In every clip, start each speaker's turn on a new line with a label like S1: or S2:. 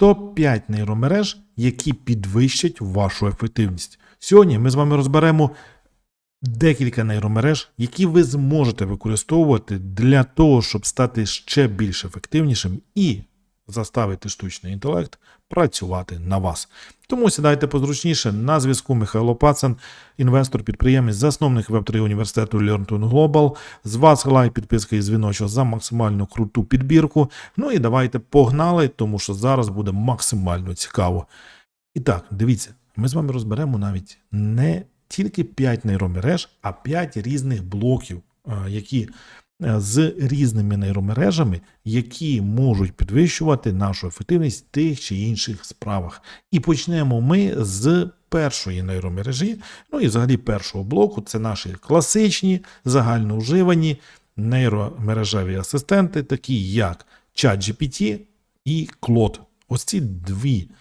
S1: топ-5 нейромереж, які підвищать вашу ефективність. Сьогодні ми з вами розберемо декілька нейромереж, які ви зможете використовувати для того, щоб стати ще більш ефективнішим і заставити штучний інтелект працювати на вас. Тому сідайте позручніше. На зв'язку Михайло Пацан, інвестор, підприємець, засновник Web3 університету Learn Global. З вас лайк, підписка і дзвіночок за максимально круту підбірку. Ну і давайте погнали, тому що зараз буде максимально цікаво. І так, дивіться, ми з вами розберемо навіть не тільки 5 нейромереж, а 5 різних блоків, е, які з різними нейромережами, які можуть підвищувати нашу ефективність в тих чи інших справах. І почнемо ми з першої нейромережі, ну і взагалі першого блоку це наші класичні загальновживані нейромережеві асистенти, такі як ChatGPT і Claude. Ось ці дві е,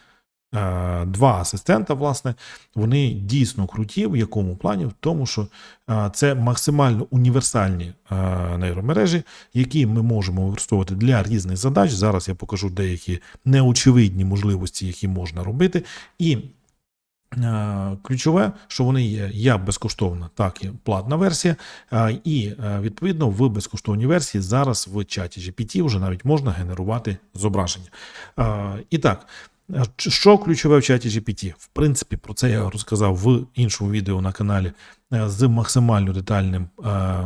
S1: два асистента, власне, вони дійсно круті. В якому плані? В тому, що е, це максимально універсальні е, нейромережі, які ми можемо використовувати для різних задач. Зараз я покажу деякі неочевидні можливості, які можна робити. І Е, Ключове, що вони є як безкоштовна, так і платна версія. Е, І е, відповідно в безкоштовній версії зараз в чаті GPT вже навіть можна генерувати зображення. Е, І так, е, що ключове в чаті GPT? В принципі, про це я розказав в іншому відео на каналі е, з максимально детальним. е,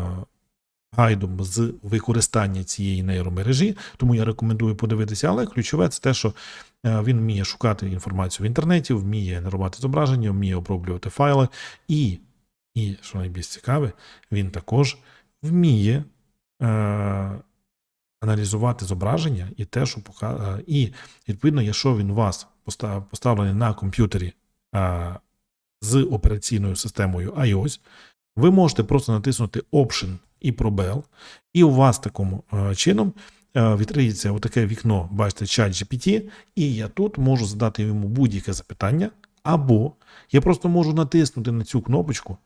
S1: Гайдом з використання цієї нейромережі, тому я рекомендую подивитися. Але ключове це те, що Е, Він вміє шукати інформацію в інтернеті, вміє генерувати зображення, вміє оброблювати файли, і, і що найбільш цікаве, він також вміє аналізувати зображення і те, що пока, е, і відповідно, якщо він у вас поста- поставлений на комп'ютері е, з операційною системою iOS, ви можете просто натиснути Option і пробел, і у вас таким е, чином відкриється отаке вікно, бачите, чат GPT, і я тут можу задати йому будь-яке запитання, або я просто можу натиснути на цю кнопочку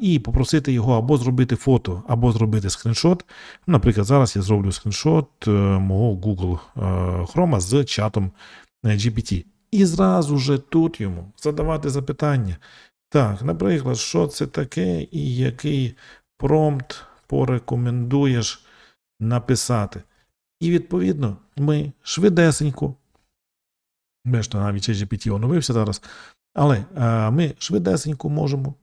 S1: і попросити його або зробити фото, або зробити скріншот. Наприклад, зараз я зроблю скріншот е, мого Google е, Chrome з чатом е, GPT. І зразу же тут йому задавати запитання. Так, наприклад, що це таке і який промпт порекомендуєш написати. І відповідно ми швидесенько, бачите, навіть GPT оновився зараз, але е, ми швидесенько можемо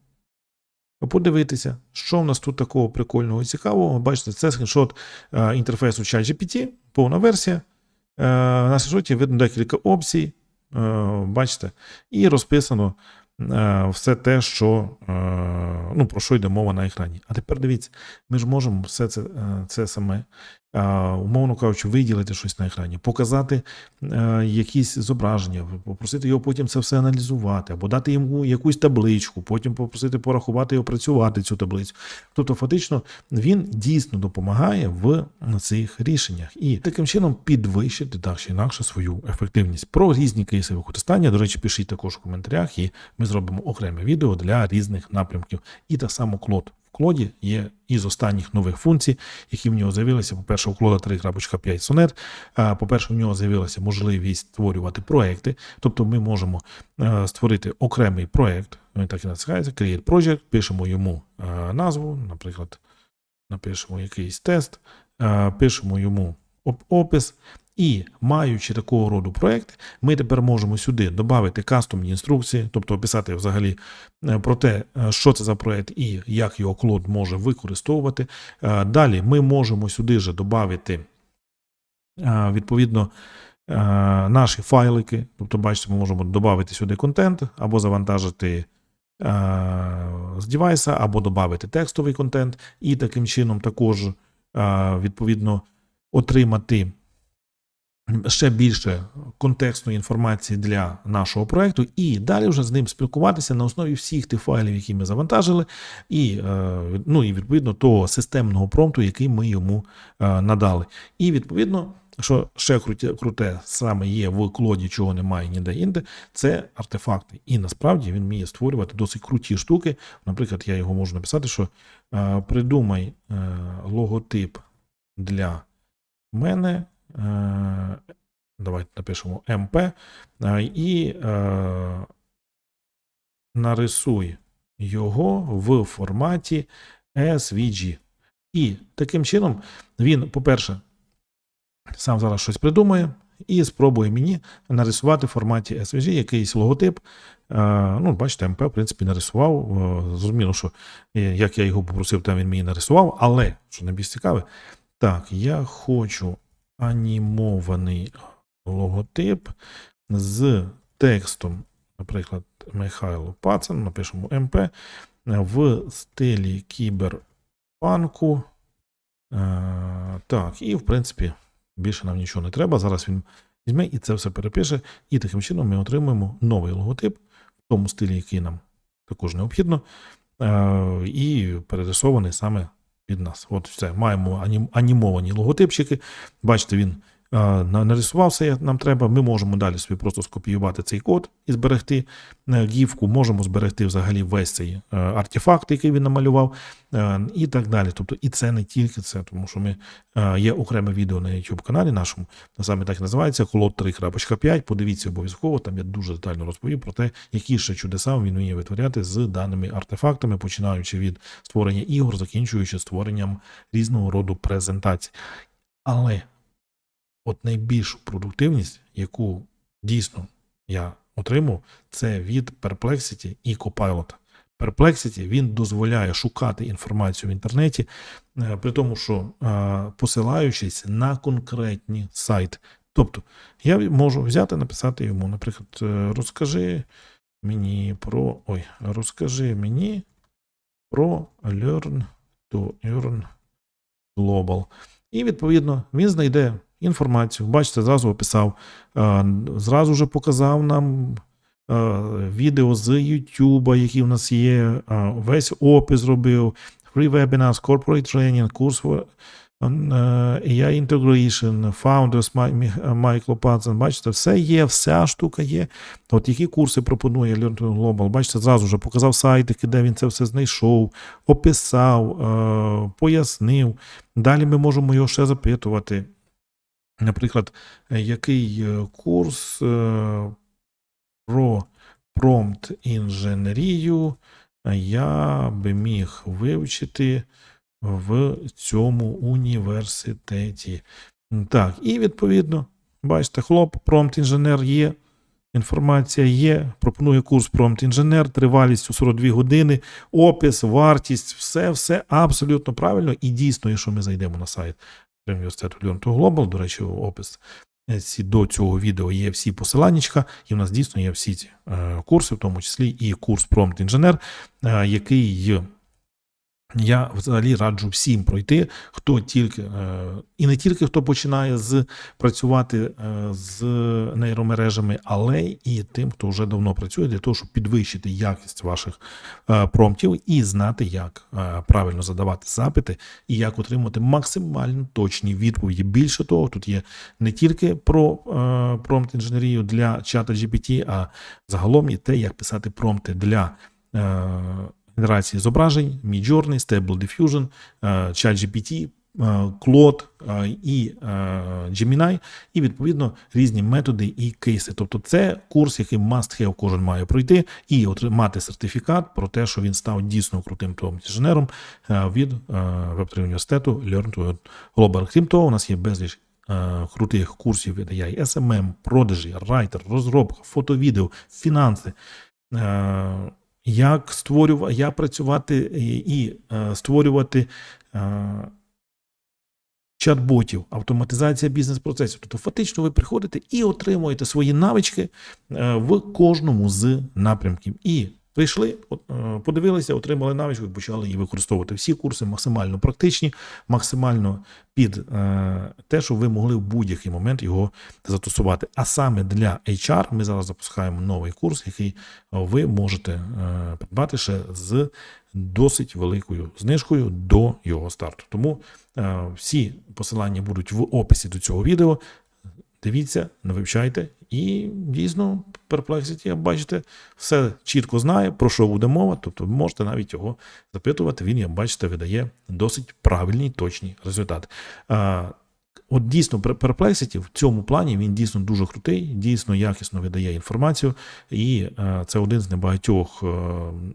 S1: подивитися, що в нас тут такого прикольного і цікавого. Бачите, це скріншот е, інтерфейсу ChatGPT, повна версія. Е, на скріншоті видно декілька опцій, е, бачите, і розписано все те, що, ну, про що йде мова на екрані. А тепер дивіться, ми ж можемо все це, це саме, умовно кажучи, виділити щось на екрані, показати е, якісь зображення, попросити його потім це все аналізувати, або дати йому якусь табличку, потім попросити порахувати і опрацювати цю таблицю. Тобто, фактично, він дійсно допомагає в цих рішеннях і таким чином підвищити так чи інакше свою ефективність. Про різні кейси використання, до речі, пишіть також в коментарях, і ми зробимо окреме відео для різних напрямків. І так само Клод. В Клоді є із останніх нових функцій, які в нього з'явилися. По-перше, у Клода 3.5 Sonnet. А, По-перше, у нього з'явилася можливість створювати проекти. Тобто ми можемо е, створити окремий проект, він так і називається, Create Project, пишемо йому е, назву, наприклад, напишемо якийсь тест, е, пишемо йому опис. І маючи такого роду проекти, ми тепер можемо сюди додати кастомні інструкції, тобто описати взагалі е, про те, е, що це за проект і як його клод може використовувати. Е, Далі ми можемо сюди же додати відповідно наші файлики. Тобто, бачите, ми можемо додати сюди контент або завантажити з девайса, або додати текстовий контент, і таким чином також відповідно отримати ще більше контекстної інформації для нашого проекту, і далі вже з ним спілкуватися на основі всіх тих файлів, які ми завантажили, і, е, ну, і відповідно того системного промпту, який ми йому е, надали. І відповідно. Що ще круте, круте саме є в клоді, чого немає ніде інде, це артефакти. І насправді він вміє створювати досить круті штуки. Наприклад, я його можу написати, що е, придумай логотип для мене давайте напишемо МП е, і е, нарисуй його в форматі SVG. І таким чином він, по-перше, сам зараз щось придумає і спробує мені нарисувати в форматі SVG якийсь логотип. Е, Ну, бачите, МП, в принципі, нарисував. Е, Зрозуміло, що е, як я його попросив, там він мені нарисував. Але, що найбільш цікаве, так, я хочу анімований логотип з текстом, наприклад, Михайло Пацан, напишемо МП, в стилі кіберпанку. Е, Так, і в принципі більше нам нічого не треба. Зараз він візьме і це все перепише. І таким чином ми отримуємо новий логотип в тому стилі, який нам також необхідно, е, і перерисований саме під нас. От все. Маємо анім- анімовані логотипчики. Бачите, він на- нарисував все, як нам треба. Ми можемо далі собі просто скопіювати цей код і зберегти е, гівку. Можемо зберегти взагалі весь цей е, артефакт, який він намалював, е, і так далі. Тобто, і це не тільки це, тому що ми є окреме відео на YouTube каналі нашому, саме так і називається Холод 3.5. Подивіться обов'язково. Там я дуже детально розповів про те, які ще чудеса він вміє витворяти з даними артефактами, починаючи від створення ігор, закінчуючи створенням різного роду презентацій. Але от найбільшу продуктивність, яку дійсно я отримав, це від Perplexity і Copilot. Perplexity він дозволяє шукати інформацію в інтернеті, е, при тому, що е, посилаючись на конкретні сайти. Тобто я можу взяти, написати йому, наприклад, е, розкажи мені про. Ой, розкажи мені про Learn to Earn Global. І відповідно він знайде інформацію. Бачите, зразу описав, е, зразу вже показав нам е, відео з YouTube, які в нас є, е, весь опис зробив, free webinars, corporate training, курс AI Integration, Founders Майкл Патсон. Бачите, все є, вся штука є. От які курси пропонує Learn to Global. Бачите, зразу вже показав сайтики, де він це все знайшов, описав, пояснив. Далі ми можемо його ще запитувати. Наприклад, який е, курс е, про промпт інженерію е, я би міг вивчити в цьому університеті. Так, і відповідно, бачите, хлоп, промпт інженер є. Інформація є, пропонує курс промпт інженер, тривалістю 42 години, опис, вартість, все, все абсолютно правильно. І дійсно, якщо ми зайдемо на сайт університету Learn2 Global, до речі, опис е, до цього відео є всі посиланнячка, і в нас дійсно є всі ці е, курси, в тому числі і курс Промт інженер, е, який я взагалі раджу всім пройти, хто тільки е, і не тільки хто починає з працювати е, з нейромережами, але і тим, хто вже давно працює, для того, щоб підвищити якість ваших е, промптів і знати, як правильно задавати запити і як отримати максимально точні відповіді. Більше того, тут є не тільки про промпт інженерію для чата GPT, а загалом і те, як писати промпти для. Е, генерації зображень, Midjourney, Stable Diffusion, е, ChatGPT, е, Claude е, і е, Gemini, і відповідно різні методи і кейси. Тобто, це курс, який must have кожен має пройти і отримати сертифікат про те, що він став дійсно крутим інженером е, від Web3 університету Learn to Global. Крім того, у нас є безліч. е, Крутих курсів від AI, SMM, продажі, райтер, розробка, фото-відео, фінанси. Як створювати, як працювати і, і е, створювати е, чат-ботів, автоматизація бізнес-процесів. Тобто, фактично, ви приходите і отримуєте свої навички е, в кожному з напрямків. І прийшли, е, подивилися, отримали навичку і почали її використовувати. Всі курси максимально практичні, максимально під е, те, щоб ви могли в будь-який момент його застосувати. А саме для HR ми зараз запускаємо новий курс, який ви можете е, придбати ще з досить великою знижкою до його старту. Тому всі посилання будуть в описі до цього відео. Дивіться, не вивчайте, і дійсно Perplexity, як бачите, все чітко знає, про що буде мова. Тобто ви можете навіть його запитувати. Він, як бачите, видає досить правильні точні результати. От дійсно Per- Perplexity в цьому плані він дійсно дуже крутий, дійсно якісно видає інформацію, і е, це один з небагатьох, е,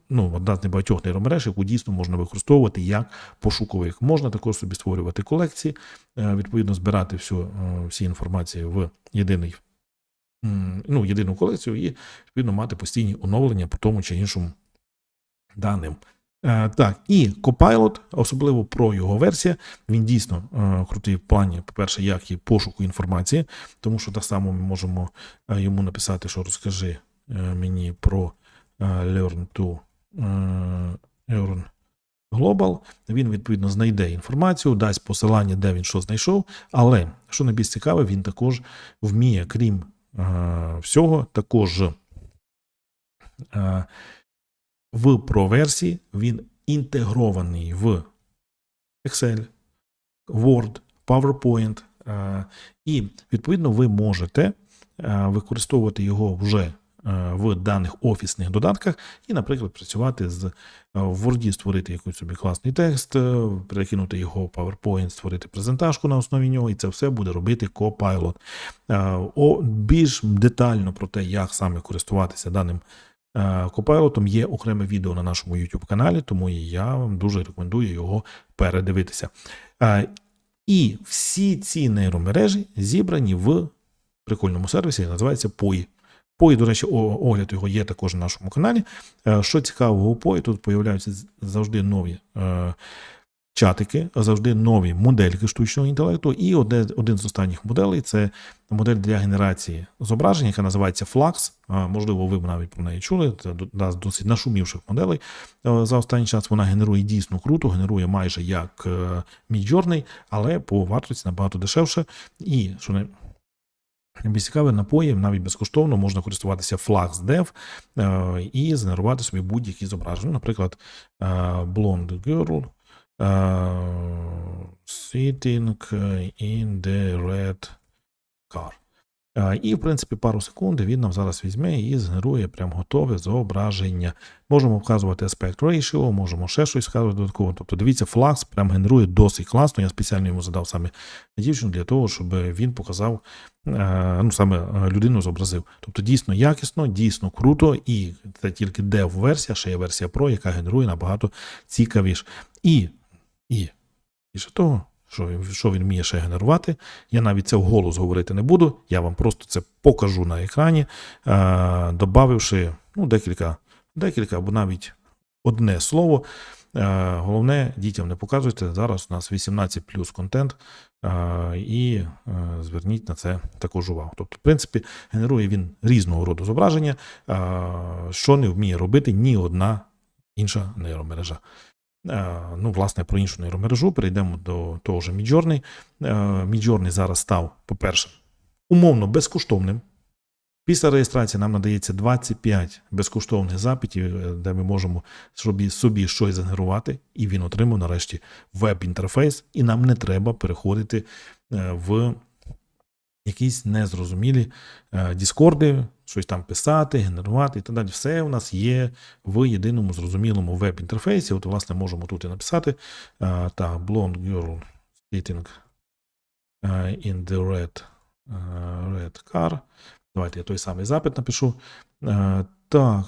S1: ну, одна з небагатьох нейромереж, яку дійсно можна використовувати як пошуковик. Можна також собі створювати колекції, е, відповідно збирати всю, всі інформації в єдиний, ну, єдину колекцію і відповідно мати постійні оновлення по тому чи іншому даним. Е, Так, і Copilot, особливо про його версія, він дійсно е, крутий в плані, по-перше, як і пошуку інформації, тому що так само ми можемо е, йому написати, що розкажи мені про Learn to Learn Global. Він відповідно знайде інформацію, дасть посилання, де він що знайшов. Але що найбільш цікаве, він також вміє, крім всього, також. В Pro версії він інтегрований в Excel, Word, PowerPoint, е, і відповідно ви можете е, використовувати його вже е, в даних офісних додатках і, наприклад, працювати з Word, створити якийсь собі класний текст, перекинути його в PowerPoint, створити презентажку на основі нього, і це все буде робити Copilot. О, більш детально про те, як саме користуватися даним е, Copilot, є окреме відео на нашому YouTube каналі, тому я вам дуже рекомендую його передивитися. Е, І всі ці нейромережі зібрані в прикольному сервісі, називається POI. POI, до речі, огляд його є також на нашому каналі. Е, Що цікавого у POI, тут появляються завжди нові чатики, завжди нові модельки штучного інтелекту. І один, один з останніх моделей це модель для генерації зображень, яка називається Flux. Е, Можливо, ви б навіть про неї чули. Це одна з досить нашумівших моделей. Е, За останній час вона генерує дійсно круто, генерує майже як е, Midjourney, але по вартості набагато дешевше. І що не більш цікаве, напої навіть безкоштовно можна користуватися FluxDev е, і згенерувати собі будь-які зображення. Наприклад, е, Blonde Girl е, Sitting in the Red Car. Е, І, в принципі, пару секунд він нам зараз візьме і згенерує прям готове зображення. Можемо вказувати aspect ratio, можемо ще щось вказувати додатково. Тобто, дивіться, Flux прям генерує досить класно. Я спеціально йому задав саме дівчину для того, щоб він показав, е, ну саме е, людину зобразив. Тобто дійсно якісно, дійсно круто, і це тільки dev-версія, ще є версія Pro, яка генерує набагато цікавіше. І, і більше того, що він, що він вміє ще генерувати, я навіть це вголос говорити не буду. Я вам просто це покажу на екрані, е, добавивши ну, декілька, декілька або навіть одне слово. Е, Головне, дітям не показуйте. Зараз у нас 18 плюс контент, е, і е, зверніть на це також увагу. Тобто, в принципі, генерує він різного роду зображення, е, що не вміє робити ні одна інша нейромережа. Е, Ну, власне, про іншу нейромережу перейдемо до того ж Midjourney. Е, Midjourney зараз став, по-перше, умовно безкоштовним. Після реєстрації нам надається 25 безкоштовних запитів, е, де ми можемо собі, собі щось згенерувати, і він отримав нарешті веб-інтерфейс, і нам не треба переходити в якісь незрозумілі е, діскорди, щось там писати, генерувати і так далі. Все у нас є в єдиному зрозумілому веб-інтерфейсі. От, власне, можемо тут і написати. Так, Blonde Girl Sitting е, in the red, е, red car. Давайте я той самий запит напишу. Так,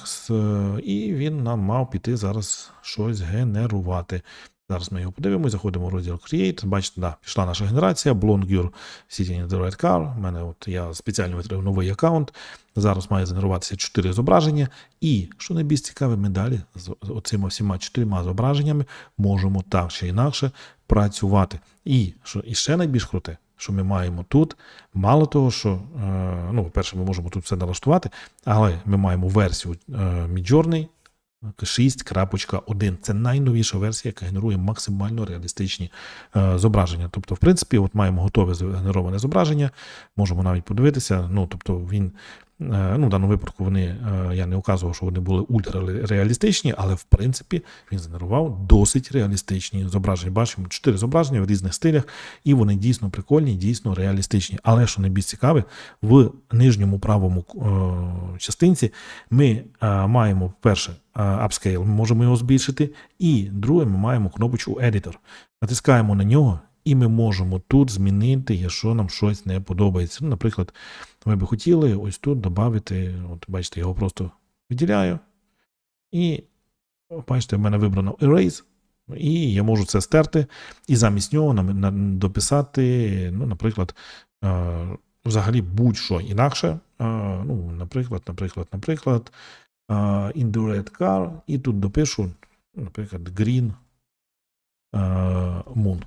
S1: і він нам мав піти зараз щось генерувати. Зараз ми його подивимося, заходимо в розділ Create. Бачите, да, пішла наша генерація. Blonde Girl Sitting in the Red Car. У мене от я спеціально відкрив новий аккаунт. Зараз має згенеруватися 4 зображення. І, що найбільш цікаве, ми далі з оцими всіма чотирма зображеннями можемо так чи інакше працювати. І що і ще найбільш круте, що ми маємо тут, мало того, що е, ну, по-перше, ми можемо тут все налаштувати, але ми маємо версію е, Midjourney 6.1. Це найновіша версія, яка генерує максимально реалістичні е, зображення. Тобто, в принципі, от маємо готове згенероване зображення, можемо навіть подивитися. Ну, тобто, він ну, в даному випадку вони, е, я не указував, що вони були ультрареалістичні, але в принципі він згенерував досить реалістичні зображення. Бачимо чотири зображення в різних стилях, і вони дійсно прикольні, дійсно реалістичні. Але що найбільш цікаве, в нижньому правому е, частинці ми е, маємо перше е, upscale, ми можемо його збільшити, і друге, ми маємо кнопочку Editor. Натискаємо на нього. І ми можемо тут змінити, якщо нам щось не подобається. Ну, наприклад, ми би хотіли ось тут додати, от бачите, я його просто виділяю. І бачите, в мене вибрано Erase. І я можу це стерти, і замість нього дописати, ну, наприклад, е, взагалі будь-що інакше. Е, ну, наприклад, наприклад, наприклад, е, in the red car, і тут допишу, ну, наприклад, green moon.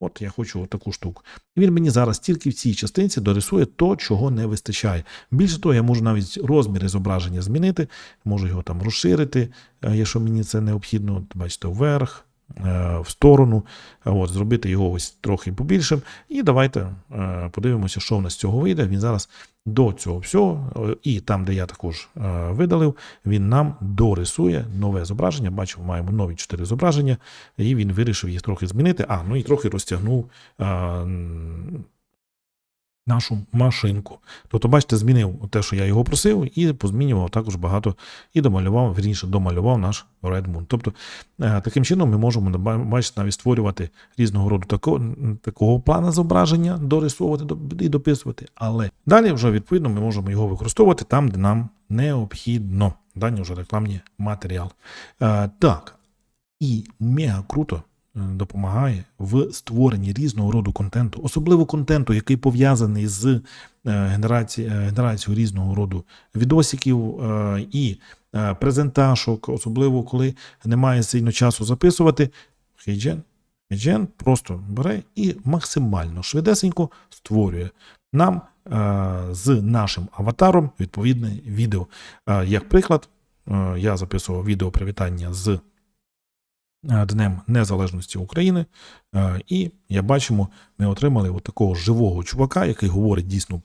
S1: От я хочу таку штуку. І він мені зараз тільки в цій частинці дорисує то, чого не вистачає. Більше того, я можу навіть розміри зображення змінити, можу його там розширити, е, якщо мені це необхідно. Бачите, вверх, в сторону, от, зробити його ось трохи побільшим. І давайте е, подивимося, що в нас з цього вийде. Він зараз до цього всього, е, і там, де я також е, видалив, він нам дорисує нове зображення. Бачимо, маємо нові чотири зображення, і він вирішив їх трохи змінити. А, ну і трохи розтягнув е, нашу машинку. Тобто, бачите, змінив те, що я його просив, і позмінював також багато і домалював, вірніше, домалював наш Red Moon. Тобто, е, таким чином ми можемо ба- бачите, навіть створювати різного роду такого, такого плану зображення, дорисовувати і дописувати. Але далі вже відповідно ми можемо його використовувати там, де нам необхідно. Дані вже рекламні матеріали. Е, так, і мега круто допомагає в створенні різного роду контенту, особливо контенту, який пов'язаний з е, е, генерацією різного роду відосиків е, і е, презентажок, особливо коли немає сильно часу записувати. Хейджен, Хейджен просто бере і максимально швидесенько створює нам е, з нашим аватаром відповідне відео. Е, Як приклад, е, я записував відео привітання з е, Днем Незалежності України, е, і як бачимо, ми отримали от такого живого чувака, який говорить дійсно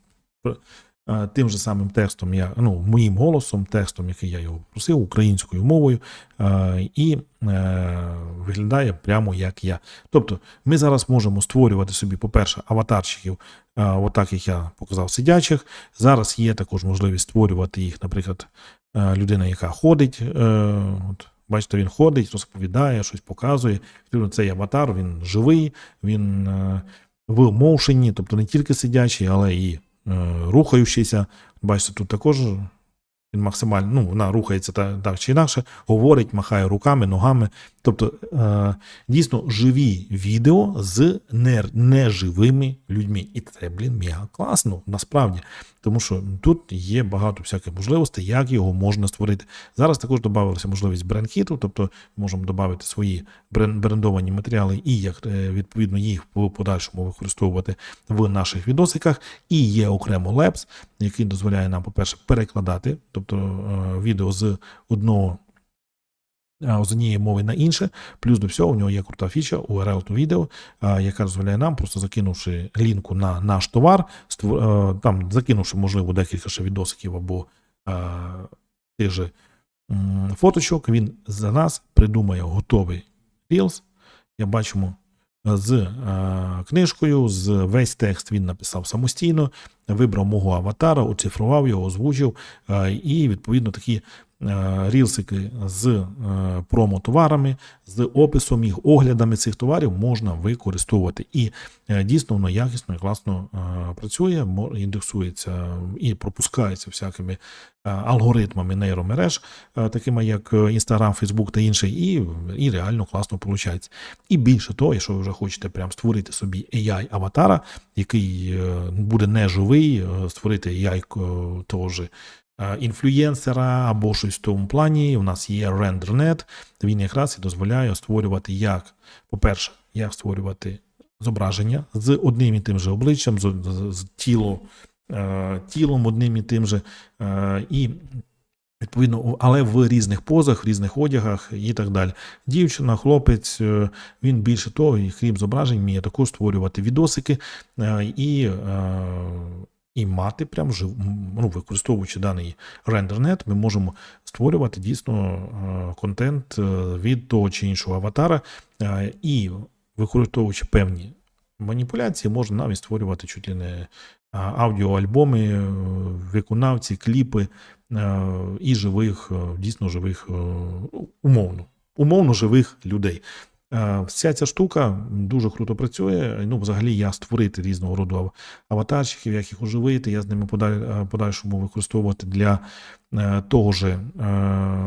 S1: е, тим же самим текстом, я, ну, моїм голосом, текстом, який я його просив, українською мовою, е, і е, виглядає прямо як я. Тобто, ми зараз можемо створювати собі, по-перше, аватарчиків, е, отак як я показав, сидячих. Зараз є також можливість створювати їх, наприклад, е, людина, яка ходить. е, От, бачите, він ходить, розповідає, щось показує. Цей аватар, він живий, він е, в моушені, тобто не тільки сидячий, але і е, рухаючийся. Бачите, тут також він максимально, ну, вона рухається так, так чи інакше, говорить, махає руками, ногами. Тобто, е, дійсно живі відео з не, неживими людьми. І це, блін, мега класно, насправді. Тому що тут є багато всяких можливостей, як його можна створити. Зараз також додавалася можливість брендхіту, тобто можемо додати свої брендовані матеріали і як е, відповідно їх в подальшому використовувати в наших відосиках. І є окремо Labs, який дозволяє нам, по-перше, перекладати, тобто е, відео з одного. З однієї мови на інше, плюс до всього, у нього є крута фіча URL to відео, яка дозволяє нам, просто закинувши лінку на наш товар, е, там закинувши, можливо, декілька ще відосиків або е, тих же фоточок, він за нас придумає готовий Reels. Я бачимо е, з е, книжкою, з весь текст він написав самостійно, вибрав мого аватара, оцифрував його, озвучив, е, і відповідно такі рілсики з е, промо-товарами, з описом їх, оглядами цих товарів можна використовувати. І е, дійсно воно якісно і класно е, працює, індексується і пропускається всякими е, алгоритмами нейромереж, е, такими як е, Instagram, Facebook та інше, і, і реально класно виходить. І більше того, якщо ви вже хочете прям створити собі AI-аватара, який е, буде неживий, е, створити AI е, того ж е, інфлюєнсера або щось в тому плані. У нас є RenderNet. Він якраз і дозволяє створювати як, по-перше, як створювати зображення з одним і тим же обличчям, з, з, з тіло, е, тілом одним і тим же. Е, і Відповідно, але в різних позах, в різних одягах і так далі. Дівчина, хлопець, е, він більше того, і крім зображень, вміє також створювати відосики е, і, е, і мати прям жив, ну, використовуючи даний RenderNet, ми можемо створювати дійсно е, контент е, від того чи іншого аватара, е, і використовуючи певні маніпуляції, можна навіть створювати чуть ли не аудіоальбоми, виконавці, кліпи і живих, дійсно живих, умовно, умовно живих людей. Е, Вся ця штука дуже круто працює. Ну, взагалі, я створити різного роду ав- аватарчиків, як їх оживити, я з ними е, подальшому використовувати для е, того е,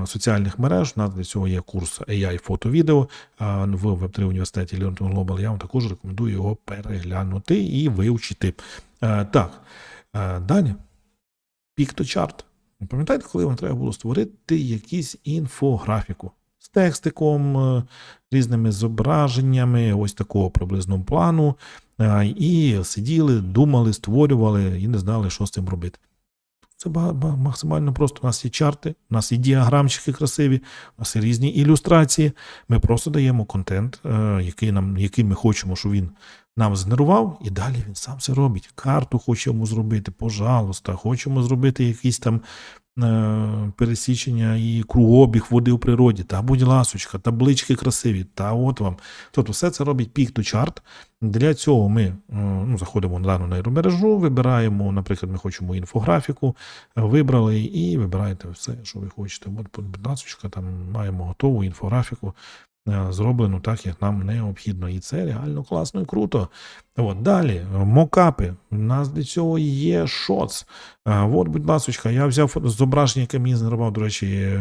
S1: соціальних мереж. У нас для цього є курс AI фото-відео е, в Web3 університеті Learn to Global. Я вам також рекомендую його переглянути і вивчити. Так, далі. Пікточарт. Пам'ятаєте, коли вам треба було створити якусь інфографіку з текстиком, е, різними зображеннями, ось такого приблизного плану. е, І сиділи, думали, створювали і не знали, що з цим робити. Це максимально просто. У нас є чарти, у нас є діаграмчики красиві, у нас є різні ілюстрації. Ми просто даємо контент, е, який, нам, який ми хочемо, щоб він нам згенерував, і далі він сам це робить. Карту хочемо зробити, пожалуйста, хочемо зробити якісь там пересічення і кругообіг води у природі, та будь ласочка, таблички красиві, та от вам. Тобто все це робить пік-то-чарт. Для цього ми е, ну, заходимо на дану нейромережу, вибираємо, наприклад, ми хочемо інфографіку, е, вибрали і вибираєте все, що ви хочете. От, будь ласочка, там маємо готову інфографіку. Е, Зроблено так, як нам необхідно, і це реально класно і круто. От далі, е, мокапи. У нас для цього є шоц. Е, От, будь ласочка, я взяв зображення, яке мені згенерував, до речі,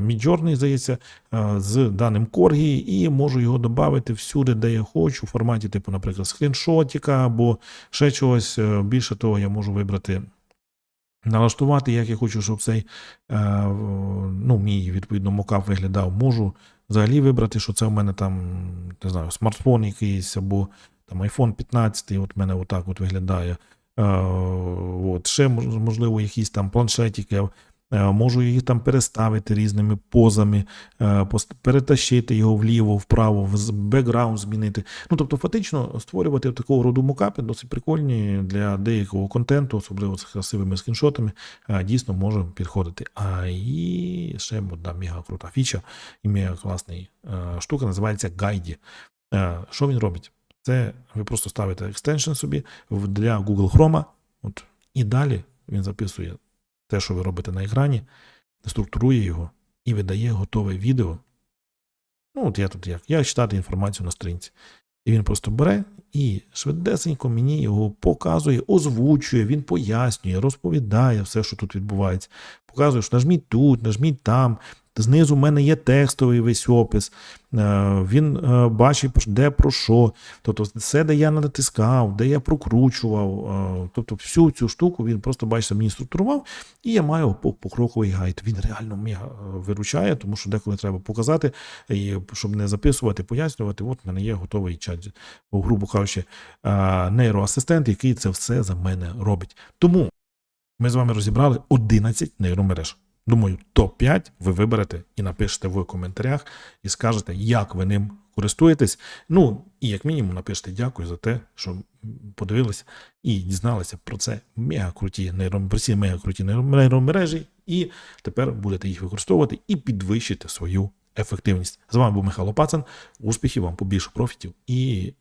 S1: Міджорний, здається, е, з даним коргі, і можу його додати всюди, де я хочу, в форматі, типу, наприклад, скріншотика або ще чогось. Е, Більше того, я можу вибрати. Налаштувати, як я хочу, щоб цей е, ну, мій відповідно мокап виглядав. Можу взагалі вибрати, що це в мене там, не знаю, смартфон якийсь або там iPhone 15, от в мене отак от виглядає. Е, от, ще можливо, якісь там планшетики. Е, Можу їх там переставити різними позами, е, перетащити його вліво, вправо, бекграунд змінити. Ну, тобто, фактично, створювати такого роду мокапи досить прикольні для деякого контенту, особливо з красивими скріншотами, е, дійсно може підходити. А і ще одна мега крута фіча і мега класний е, штука називається Гайді. Що він робить? Це ви просто ставите екстеншн собі для Google Chrome, от, і далі він записує те, що ви робите на екрані, структурує його і видає готове відео. Ну, от я тут як. Я читати інформацію на сторінці. І він просто бере і швидесенько мені його показує, озвучує, він пояснює, розповідає все, що тут відбувається. Показує, що нажміть тут, нажміть там. Знизу в мене є текстовий весь опис. Е, Він е, бачить, де про що. Тобто, все, де я натискав, де я прокручував. е, Тобто, всю цю штуку він просто бачите, мені структурував, і я маю покроковий гайд. Він реально мега е, виручає, тому що деколи треба показати, і щоб не записувати, пояснювати. От в мене є готовий чат, грубо кажучи, нейроасистент, який це все за мене робить. Тому ми з вами розібрали 11 нейромереж. Думаю, топ-5 ви виберете і напишете в коментарях і скажете, як ви ним користуєтесь. Ну, і як мінімум напишете дякую за те, що подивилися і дізналися про це мега круті нейром, про ці мега круті нейромережі, і тепер будете їх використовувати і підвищити свою ефективність. З вами був Михайло Пацан. Успіхів вам побільше профітів і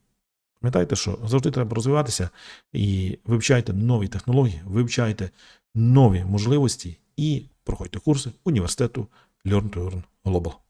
S1: пам'ятайте, що завжди треба розвиватися і вивчайте нові технології, вивчайте нові можливості і проходьте курси університету Learn to Earn Global.